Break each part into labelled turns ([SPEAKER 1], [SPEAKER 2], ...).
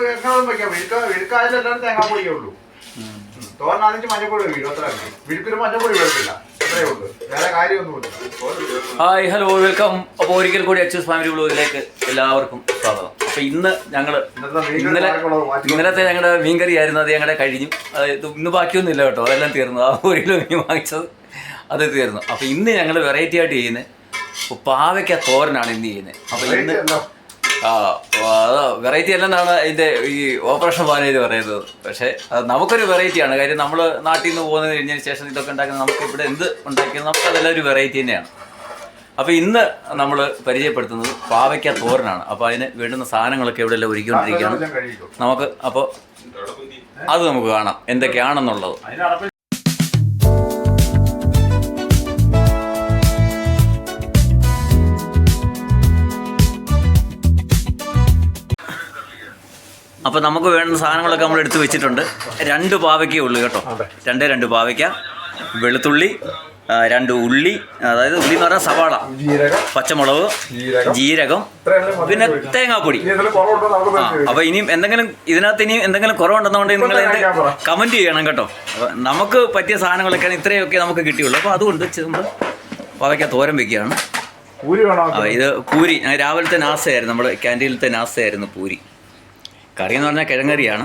[SPEAKER 1] എങ്ങനെ വെക്കാം വിഴുക്ക വിഴുക്കായാലും എല്ലാവരും തേങ്ങാപ്പൊടിയേ ഉള്ളൂ തോരനാണെങ്കിൽ മഞ്ഞപ്പൊടി വീഴും അത്ര വിഴുക്കൊരു മഞ്ഞപ്പൊടി വീഴത്തില്ല അത്രേ ഉള്ളൂ. വേറെ കാര്യമൊന്നുമില്ല
[SPEAKER 2] ഹായ് ഹലോ വെൽക്കം. അപ്പോൾ ഒരിക്കൽ കൂടി അച്ഛൻ ഫാമിലി ബ്ലോഗിലേക്ക് എല്ലാവർക്കും സ്വാഗതം. അപ്പോൾ ഇന്ന് ഞങ്ങൾ ഇന്നലെ ഇന്നലത്തെ ഞങ്ങളുടെ മീൻകറി ആയിരുന്നു. അത് ഞങ്ങളുടെ കഴിഞ്ഞു. അതായത് ഇത് ഇന്ന് ബാക്കിയൊന്നും ഇല്ല കേട്ടോ. അതെല്ലാം തീർന്നു. ആ ഒരു കിലോ മീൻ വാങ്ങിച്ചത് അത് തീർന്നു. അപ്പോൾ ഇന്ന് ഞങ്ങൾ വെറൈറ്റി ആയിട്ട് ചെയ്യുന്നത് പാവയ്ക്ക തോരനാണ് ഇന്ന് ചെയ്യുന്നത്. അപ്പോൾ ഇന്ന് വെറൈറ്റി അല്ലെന്നാണ് ഇതിന്റെ ഈ ഓപ്പറേഷൻ പാനേജ് പറയുന്നത്. പക്ഷേ അത് നമുക്കൊരു വെറൈറ്റിയാണ് കാര്യം നമ്മൾ നാട്ടിൽ നിന്ന് പോകുന്നത് കഴിഞ്ഞതിന് ശേഷം ഇതൊക്കെ ഉണ്ടാക്കുന്നത് നമുക്ക് ഇവിടെ എന്ത് ഉണ്ടാക്കിയത് നമുക്ക് അതെല്ലാം ഒരു വെറൈറ്റി തന്നെയാണ്. അപ്പോൾ ഇന്ന് നമ്മൾ പരിചയപ്പെടുത്തുന്നത് പാവയ്ക്ക തോരനാണ്. അപ്പോൾ അതിന് വേണ്ടുന്ന സാധനങ്ങളൊക്കെ ഇവിടെ എല്ലാം ഒരുക്കിക്കൊണ്ടിരിക്കുകയാണ്. നമുക്ക് അപ്പോൾ അത് നമുക്ക് കാണാം. എന്തൊക്കെയാണെന്നുള്ളത്. അപ്പോൾ നമുക്ക് വേണ്ട സാധനങ്ങളൊക്കെ നമ്മൾ എടുത്തു വെച്ചിട്ടുണ്ട്. രണ്ട് പാവയ്ക്കേ ഉള്ളൂ കേട്ടോ. രണ്ടേ രണ്ട് പാവയ്ക്ക വെളുത്തുള്ളി രണ്ട് ഉള്ളി അതായത് ഉള്ളി എന്ന് പറഞ്ഞാൽ സവാള പച്ചമുളക്
[SPEAKER 1] ജീരകം.
[SPEAKER 2] പിന്നെ. തേങ്ങാപ്പൊടി. ആ
[SPEAKER 1] അപ്പൊ
[SPEAKER 2] അപ്പോൾ ഇനിയും എന്തെങ്കിലും ഇതിനകത്ത് ഇനിയും എന്തെങ്കിലും കുറവുണ്ടെന്നുണ്ടെങ്കിൽ നിങ്ങൾ
[SPEAKER 1] എന്ത് കമന്റ്
[SPEAKER 2] കമന്റ് ചെയ്യണം കേട്ടോ. നമുക്ക് പറ്റിയ സാധനങ്ങളൊക്കെയാണ് ഇത്രയൊക്കെ നമുക്ക് കിട്ടിയുള്ളൂ. അപ്പോൾ അതുകൊണ്ട് നമ്മൾ പാവയ്ക്ക തോരൻ വെക്കുകയാണ്. ഇത് പൂരി. രാവിലത്തെ നാസ്തയായിരുന്നു. നമ്മുടെ ക്യാന്റീനിലത്തെ നാസ്തയായിരുന്നു പൂരി. കറി എന്ന് പറഞ്ഞാൽ കിഴങ്ങറിയാണ്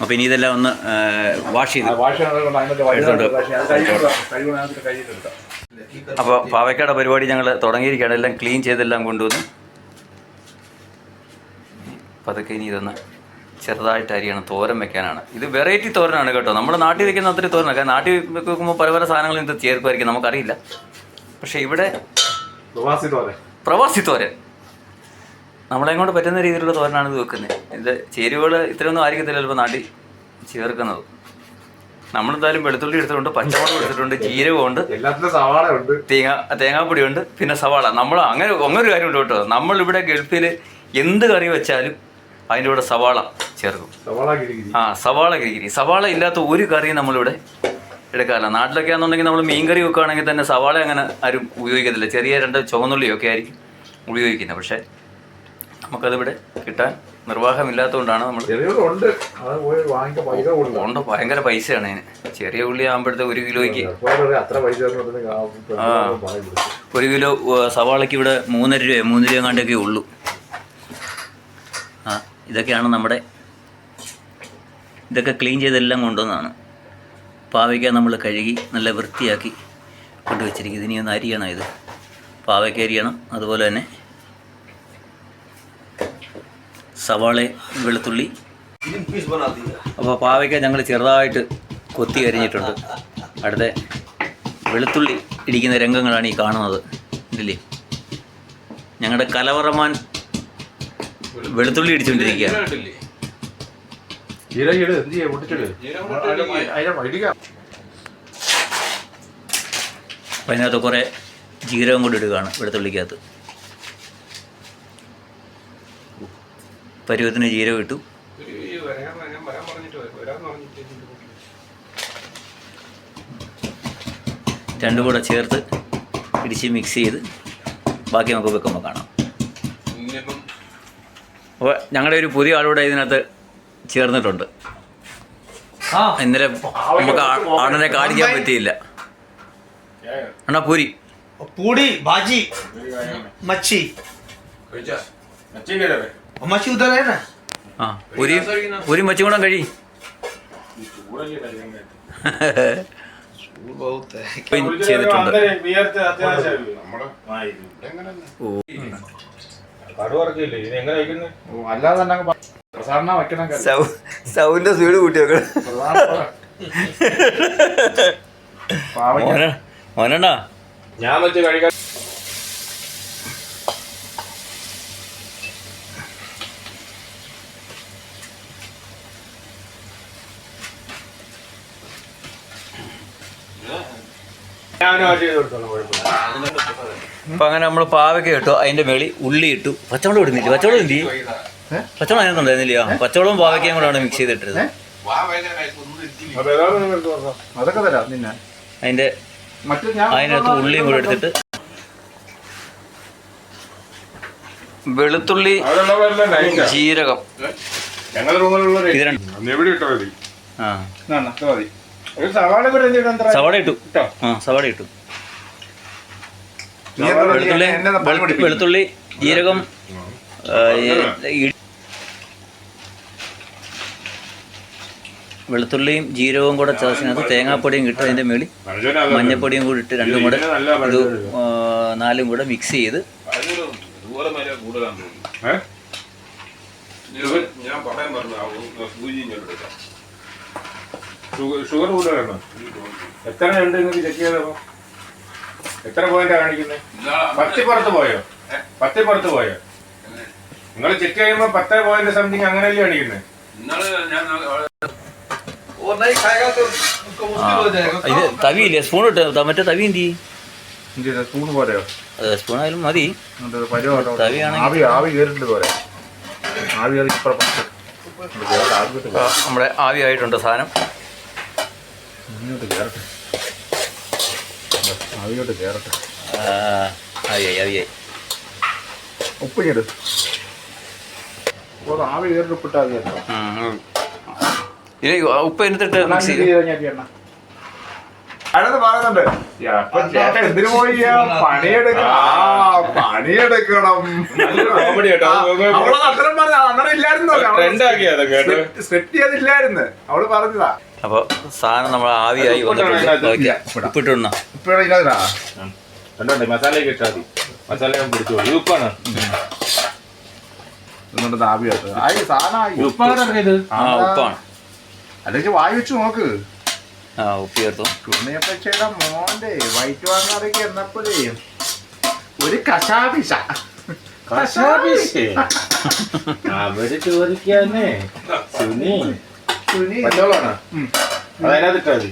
[SPEAKER 2] അപ്പോൾ ഇനി ഇതെല്ലാം ഒന്ന് വാഷ് ചെയ്ത്. അപ്പോൾ പാവയ്ക്കയുടെ പരിപാടി ഞങ്ങൾ തുടങ്ങിയിരിക്കുകയാണ്. എല്ലാം ക്ലീൻ ചെയ്തെല്ലാം കൊണ്ടുവന്ന്. പതുക്കെ ഇനി ഇതൊന്ന് ചെറുതായിട്ട് അരിയണം. തോരൻ വെക്കാനാണ്. ഇത് വെറൈറ്റി തോരനാണ് കേട്ടോ. നമ്മുടെ നാട്ടിൽ വെക്കുന്ന അത്ര തോരനാണ്. കാരണം നാട്ടിൽ വെക്കുമ്പോൾ പല പല സാധനങ്ങളും ഇത് ചേർക്കുമായിരിക്കും. നമുക്കറിയില്ല. പക്ഷേ ഇവിടെ
[SPEAKER 1] പ്രവാസി തോരൻ.
[SPEAKER 2] പ്രവാസി തോരൻ. നമ്മളെ കൊണ്ട് പറ്റുന്ന രീതിയിലുള്ള തോരനാണ് ഇത് വെക്കുന്നത്. ഇത് ചേരുവകൾ ഇത്രയൊന്നും ആയിരിക്കത്തില്ല ചിലപ്പോൾ നാട്ടിൽ ചേർക്കുന്നത്. നമ്മളെന്തായാലും വെളുത്തുള്ളി എടുത്തിട്ടുണ്ട് പച്ചമുളക് എടുത്തിട്ടുണ്ട് ജീരകമുണ്ട്
[SPEAKER 1] തേങ്ങാ തേങ്ങാപ്പൊടി ഉണ്ട്.
[SPEAKER 2] തേങ്ങ തേങ്ങാപ്പൊടിയുണ്ട് പിന്നെ സവാള. നമ്മൾ അങ്ങനെ അങ്ങനെ ഒരു കാര്യമുണ്ട് കേട്ടോ. നമ്മളിവിടെ ഗൾഫിൽ എന്ത് കറി വെച്ചാലും അതിന്റെ കൂടെ സവാള ചേർക്കും. ആ സവാള ഗിരിഗിരി സവാള ഇല്ലാത്ത ഒരു കറിയും നമ്മളിവിടെ എടുക്കാറില്ല. നാട്ടിലൊക്കെ ആണെന്നുണ്ടെങ്കിൽ നമ്മൾ മീൻ കറി വെക്കുകയാണെങ്കിൽ തന്നെ സവാള അങ്ങനെ ആരും ഉപയോഗിക്കത്തില്ല. ചെറിയ രണ്ട് ചുവന്നുള്ളിയൊക്കെ ആയിരിക്കും ഉപയോഗിക്കുന്നത്. പക്ഷേ നമുക്കതിവിടെ കിട്ടാൻ നിർവാഹമില്ലാത്തതുകൊണ്ടാണ് നമ്മൾ
[SPEAKER 1] ഉണ്ട്.
[SPEAKER 2] ഭയങ്കര പൈസയാണ് അതിന്. ചെറിയ ഉള്ളി ആകുമ്പോഴത്തെ ഒരു കിലോയ്ക്ക്.
[SPEAKER 1] ആ.
[SPEAKER 2] ഒരു കിലോ സവാളയ്ക്ക് ഇവിടെ മൂന്നര രൂപ മൂന്ന് രൂപ കണ്ടൊക്കെ ഉള്ളൂ. ആ ഇതൊക്കെയാണ് നമ്മുടെ ഇതൊക്കെ ക്ലീൻ ചെയ്തെല്ലാം കൊണ്ടുവന്നതാണ്. പാവയ്ക്ക നമ്മൾ കഴുകി നല്ല വൃത്തിയാക്കി കൊണ്ടുവച്ചിരിക്കും ഇതിനി ഒന്ന് അരിയണം ഇത്? പാവയ്ക്ക അരിയണം. അതുപോലെ തന്നെ സവാള വെളുത്തുള്ളി. അപ്പോൾ പാവയ്ക്ക ഞങ്ങൾ ചെറുതായിട്ട് കൊത്തി അരിഞ്ഞിട്ടുണ്ട്. അടുത്ത വെളുത്തുള്ളി ഇടിക്കുന്ന രംഗങ്ങളാണ് ഈ കാണുന്നത്. ഇല്ലേ ഞങ്ങളുടെ കലവറമാൻ വെളുത്തുള്ളി ഇടിച്ചുകൊണ്ടിരിക്കുകയാണ്. അപ്പം അതിനകത്ത് കുറേ ജീരകം കൂടി ഇടുകയാണ് വെളുത്തുള്ളിക്കകത്ത്. പരുവത്തിന് ജീരോ ഇട്ടു. രണ്ടും കൂടെ ചേർത്ത് ഇടിച്ച് മിക്സ് ചെയ്ത് ബാക്കി നമുക്ക് വെക്കുമ്പോൾ കാണാം. അപ്പോൾ ഞങ്ങളുടെ ഒരു പുതിയ ആളുകൂടെ ഇതിനകത്ത് ചേർന്നിട്ടുണ്ട്. ഇന്നലെ നമുക്ക് ആണനെ കാണിക്കാൻ പറ്റിയില്ല. അണ്ണാ പൂരി.
[SPEAKER 3] പൂടി ബാജി മച്ചി.
[SPEAKER 2] മച്ചി അമ്മച്ചി ഒരു ഒരു കൂടാൻ കഴി. ചെയ്തിട്ടുണ്ട്. സൗന്റെ സ്പീഡ് കൂട്ടി വെക്കണം. മോനണ്ടാ
[SPEAKER 4] ഞാൻ വെച്ച് കഴിക്കാൻ
[SPEAKER 2] അപ്പൊ അങ്ങനെ നമ്മൾ പാവയ്ക്ക ഇട്ടു അതിന്റെ മേളി ഉള്ളി ഇട്ടു. പച്ചവളം ഇടുന്നില്ല? പച്ചവളം പച്ചമുളക് പച്ചവളം അതിനകത്ത് ഉണ്ടായിരുന്നില്ല പച്ചവളവും പാവയ്ക്കയും കൂടെയാണ് മിക്സ് ചെയ്തിട്ടത്. അതിന്റെ അതിനകത്ത് ഉള്ളിയും കൂടെ എടുത്തിട്ട് വെളുത്തുള്ളി ജീരകം.
[SPEAKER 4] ഞങ്ങളുടെ റൂമിലുള്ള
[SPEAKER 2] ആ.
[SPEAKER 4] സവാള
[SPEAKER 2] ഇട്ടു. ആ സവാള ഇട്ടു. വെളുത്തുള്ളി. വെളുത്തുള്ളി ജീരകം വെളുത്തുള്ളിയും ജീരകവും കൂടെ ചതച്ചതിനകത്ത് തേങ്ങാപ്പൊടിയും കിട്ടും അതിന്റെ മേളിൽ. മഞ്ഞപ്പൊടിയും കൂടി ഇട്ട് രണ്ടും കൂടെ ഇത് നാലും കൂടെ മിക്സ് ചെയ്ത്?
[SPEAKER 5] ഞാൻ പറയാൻ പറഞ്ഞു
[SPEAKER 4] ഷുഗർ ഷുഗർ കൂടുതലാണോ? എത്ര ഉണ്ട് നിങ്ങൾക്ക് ചെക്ക് ചെയ്തപ്പോ എത്ര പോയിന്റാ കാണിക്കുന്നത് പത്തിപ്പുറത്ത് പോയോ? പത്തിപ്പുറത്ത് പോയോ? നിങ്ങൾ ചെക്ക് ചെയ്യുമ്പോ പത്ത് പോയിന്റ് സംതിങ് അങ്ങനെയല്ലേ കാണിക്കുന്നത്
[SPEAKER 2] ഇത് തവിയില്ലേ? സ്പൂൺ ഇട്ട് മറ്റേ തവി എന്തി
[SPEAKER 1] സ്പൂൺ? സ്പൂണ് പോലെയോ
[SPEAKER 2] സ്പൂൺ ആയാലും മതി. തവിയാണെങ്കിൽ-
[SPEAKER 1] ആവി ആവി പോരെ. ആവി കയറി പത്ത്.
[SPEAKER 2] നമ്മുടെ ആവി ആയിട്ടുണ്ട് സാധനം.
[SPEAKER 1] മുന്നോട്ട് കയറട്ടെ കയറട്ടെ ഉപ്പ് ഞെട് ആവി കയറി ഉപ്പിട്ടാൽ മതി
[SPEAKER 2] ഉപ്പ് എന്നിട്ട് മിക്സ് ചെയ്ത്
[SPEAKER 1] അതെന്ന് പറയുന്നുണ്ട് അപ്പൊ ചേട്ടൻ എന്തിനു പോയി? ആ പണിയെടുക്കണം. ആ. പണിയെടുക്കണം.
[SPEAKER 4] കോമഡി കേട്ടോ.
[SPEAKER 1] അവൾ അന്നേരം പറഞ്ഞ അന്നേരം ഇല്ലായിരുന്നു
[SPEAKER 4] ട്രെൻഡ് ആക്കിയാ കേട്ടോ.
[SPEAKER 1] സെറ്റ് ചെയ്തില്ലായിരുന്നു. അവൾ പറഞ്ഞതാ.
[SPEAKER 2] അപ്പോൾ സാധനം നമ്മൾ ആവിയായി ഉപ്പിട്ടുണ്ടോ
[SPEAKER 1] ഇപ്പഴാ ഇല്ലാതാ
[SPEAKER 4] മസാലയൊക്കെ ഇട്ടാൽ മതി. മസാല ഇത് ഉപ്പാണ്.
[SPEAKER 1] എന്നിട്ട് ആയി
[SPEAKER 4] ഉപ്പാണ് ഇത്
[SPEAKER 2] ആ ഉപ്പാണ്.
[SPEAKER 1] അല്ലെങ്കിൽ വായി വെച്ച് നോക്ക്.
[SPEAKER 2] ആ ഉപ്പ് ചേർത്തു
[SPEAKER 1] തുണിയപ്പച്ചയുടെ മോന്റെ വൈറ്റ് വാങ്ങാറൊക്കെ എന്നപ്പോഴേ ഒരു കശാപിശ.
[SPEAKER 4] കശാപിശേ. അവർ ചോദിക്കാന്നേ സുനി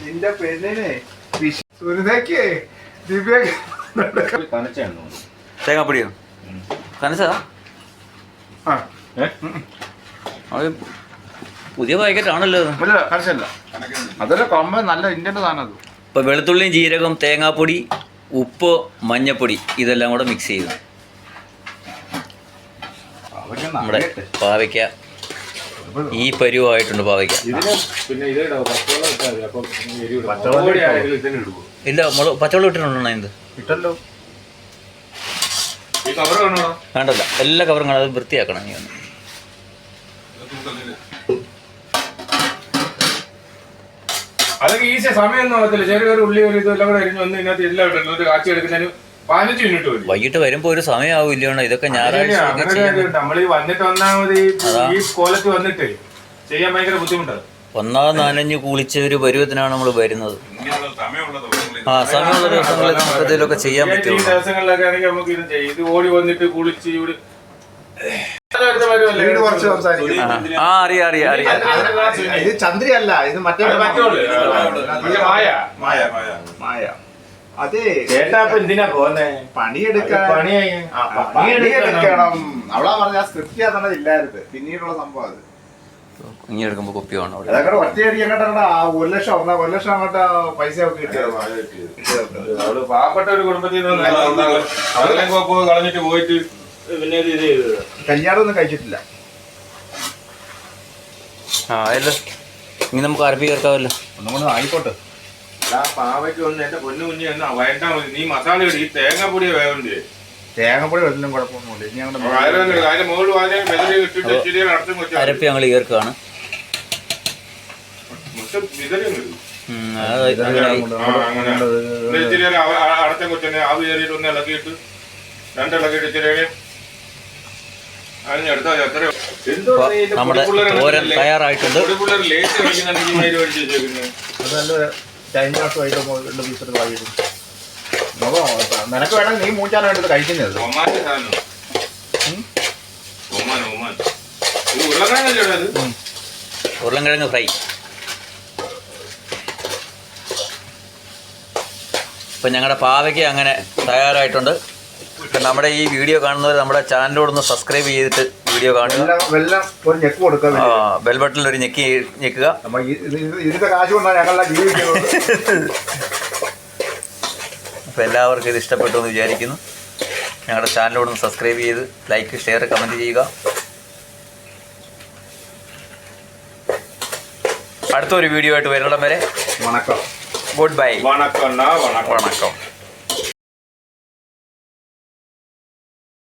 [SPEAKER 1] നിന്റെ പെണ്ണിനെ സുനിതയ്ക്ക്
[SPEAKER 2] തേങ്ങാപ്പൊടിയോ? പുതിയ പാക്കറ്റ് ആണല്ലോ
[SPEAKER 1] അതല്ല കൊമ്പ നല്ല ഇന്ത്യൻ സാധനം അത്.
[SPEAKER 2] ഇപ്പോൾ വെളുത്തുള്ളിയും ജീരകം തേങ്ങാപ്പൊടി ഉപ്പ് മഞ്ഞപ്പൊടി ഇതെല്ലാം കൂടെ മിക്സ് ചെയ്തു. നമ്മുടെ പാവയ്ക്ക ഈ പരുവായിട്ടുണ്ട് പാവയ്ക്ക. ഇല്ല മുളക് പച്ചവെള്ളം ഇട്ടിട്ടുണ്ടോ ഇത്?
[SPEAKER 1] ഇട്ടല്ലോ.
[SPEAKER 4] ഈ കവർ കാണണോ
[SPEAKER 2] വേണ്ടല്ല. എല്ലാ കവറും കാണാതെ വൃത്തിയാക്കണം നീ ഒന്ന്.
[SPEAKER 4] അതൊക്കെ ഈസിയ സമയമൊന്നും ആകത്തില്ല ആവത്തില്ല. ചെറിയൊരു ഉള്ളി ഒരു ഇതെല്ലാം കൂടെ അരിഞ്ഞ് വന്ന് ഇതിനകത്ത് എല്ലാം ഇട്ടു ഒരു കാച്ചി എടുക്കുന്നതിന് പതിനഞ്ച് മിനിറ്റ് മതി
[SPEAKER 2] വൈകിട്ട് വരുമ്പോ ഒരു സമയമാവില്ലയോ ഇതൊക്കെ ഞായറാഴ്ച ഒക്കെ ചെയ്യാൻ
[SPEAKER 4] നമ്മൾ ഈ വന്നിട്ട് വന്നാൽ
[SPEAKER 2] അതാ.
[SPEAKER 4] ഈ കോലത്ത് വന്നിട്ട് ചെയ്യാൻ ഭയങ്കര ബുദ്ധിമുട്ടാണ്
[SPEAKER 2] ഒന്നാം നനഞ്ഞ് കുളിച്ച ഒരു പരുവത്തിനാണ് നമ്മൾ വരുന്നത്.
[SPEAKER 5] ഇങ്ങനെയുള്ള സമയമുള്ള ദിവസങ്ങളിൽ
[SPEAKER 2] ആ സമയമുള്ള ദിവസങ്ങളിൽ നമുക്ക് എന്തെങ്കിലുമൊക്കെ ചെയ്യാൻ
[SPEAKER 4] ഈ
[SPEAKER 2] പറ്റുള്ളൂ.
[SPEAKER 4] ദിവസങ്ങളിലൊക്കെ ആണെങ്കിൽ നമുക്ക് ഇത് ചെയ്യും. ഇത് ഓടി വന്നിട്ട് കുളിച്ച് ഇവിടെ
[SPEAKER 1] വീട് കുറച്ച് സംസാരിക്കും.
[SPEAKER 2] ആ, അറിയാം അറിയാം അറിയാം.
[SPEAKER 1] ഇത് ചന്ദ്രയല്ല ഇത് മറ്റേ
[SPEAKER 4] മായ.
[SPEAKER 5] മായ മായ.
[SPEAKER 1] മായ. അതെ.
[SPEAKER 4] ചേട്ടാ അപ്പൊ എന്തിനാ പോന്നെ?
[SPEAKER 1] പണിയെടുക്കാൻ.
[SPEAKER 4] അത് പണിയായി.
[SPEAKER 1] ആ, പ- പണിയെടുക്കണം. അവളാ പറഞ്ഞ ആ സ്ക്രിപ്റ്റ് ചെയ്യാൻ ഇല്ലായിരുന്നു. പിന്നീടുള്ള സംഭവം അത്.
[SPEAKER 2] കുപ്പി വേണം അവിടെ.
[SPEAKER 1] ഒറ്റയടി അങ്ങോട്ടാണ് ആ ഒരു ലക്ഷം ഒന്നാ ഒരു ലക്ഷം അങ്ങോട്ട് പൈസ ഒക്കെ കിട്ടിയത്
[SPEAKER 4] പാവപ്പെട്ട ഒരു കുടുംബത്തിൽ കളഞ്ഞിട്ട് പോയിട്ട് പിന്നെ
[SPEAKER 1] കല്യാണമൊന്നും കഴിച്ചിട്ടില്ല.
[SPEAKER 2] ആ അല്ല ഇനി നമുക്ക് അരപ്പി ചേർക്കാമല്ലോ
[SPEAKER 1] ഒന്നും കൂടെ ആയിക്കോട്ടെ.
[SPEAKER 4] ആ പാവയ്ക്ക് ഒന്ന് എന്റെ പൊന്നു കുഞ്ഞി എന്നാ നീ മസാല ഇടി ഈ തേങ്ങാപ്പൊടി വേവണ്ടേ
[SPEAKER 1] തേങ്ങപ്പൊടി വെള്ളം കുഴപ്പമൊന്നുമില്ല. ഇനി
[SPEAKER 4] മുകളിൽ ഇട്ടിട്ട് ഇച്ചിരി
[SPEAKER 2] അരപ്പി ഞങ്ങൾ
[SPEAKER 4] ഈർക്കാണ്. വരും. ഇച്ചിരി അടച്ച കൊച്ചനെ ആവി കയറിയിട്ട് ഒന്ന് ഇളക്കിയിട്ട് രണ്ടിളക്കിയിട്ട് ഇച്ചിരി
[SPEAKER 2] നമ്മുടെ തോരൻ തയ്യാറായിട്ടുണ്ട്.
[SPEAKER 1] രണ്ട് പീസ് എടുത്ത് വാങ്ങിയിരുന്നു നോക്കോ നിനക്ക് വേണമെങ്കിൽ നീ മൂച്ചാൻ എടുത്ത് കഴിക്കുന്നത്?
[SPEAKER 2] ഉരുളൻകിഴങ്ങ് ഫ്രൈ. ഇപ്പം ഞങ്ങളുടെ പാവയ്ക്ക് അങ്ങനെ തയ്യാറായിട്ടുണ്ട്. ഇപ്പം നമ്മുടെ ഈ വീഡിയോ കാണുന്നവർ നമ്മുടെ ചാനലോടൊന്ന് സബ്സ്ക്രൈബ് ചെയ്തിട്ട് വീഡിയോ കാണുക.
[SPEAKER 1] വെല്ലം- ഒരു ഞെക്ക്
[SPEAKER 2] ആ, ബെൽ ബട്ടണിൽ ഒരു ഞെക്കി ഞെക്കുക.
[SPEAKER 1] അപ്പൊ ഇതിന്റെ
[SPEAKER 2] അപ്പോൾ എല്ലാവർക്കും ഇത് ഇഷ്ടപ്പെട്ടു എന്ന് വിചാരിക്കുന്നു. ഞങ്ങളുടെ ചാനലോട് സബ്സ്ക്രൈബ് ചെയ്ത് ലൈക്ക് ഷെയർ കമന്റ് ചെയ്യുക. അടുത്തൊരു വീഡിയോ ആയിട്ട് വരുന്നിടം വരെ
[SPEAKER 1] വണക്കം.
[SPEAKER 2] ഗുഡ് ബൈ
[SPEAKER 4] വണക്കം.
[SPEAKER 2] വണക്കം.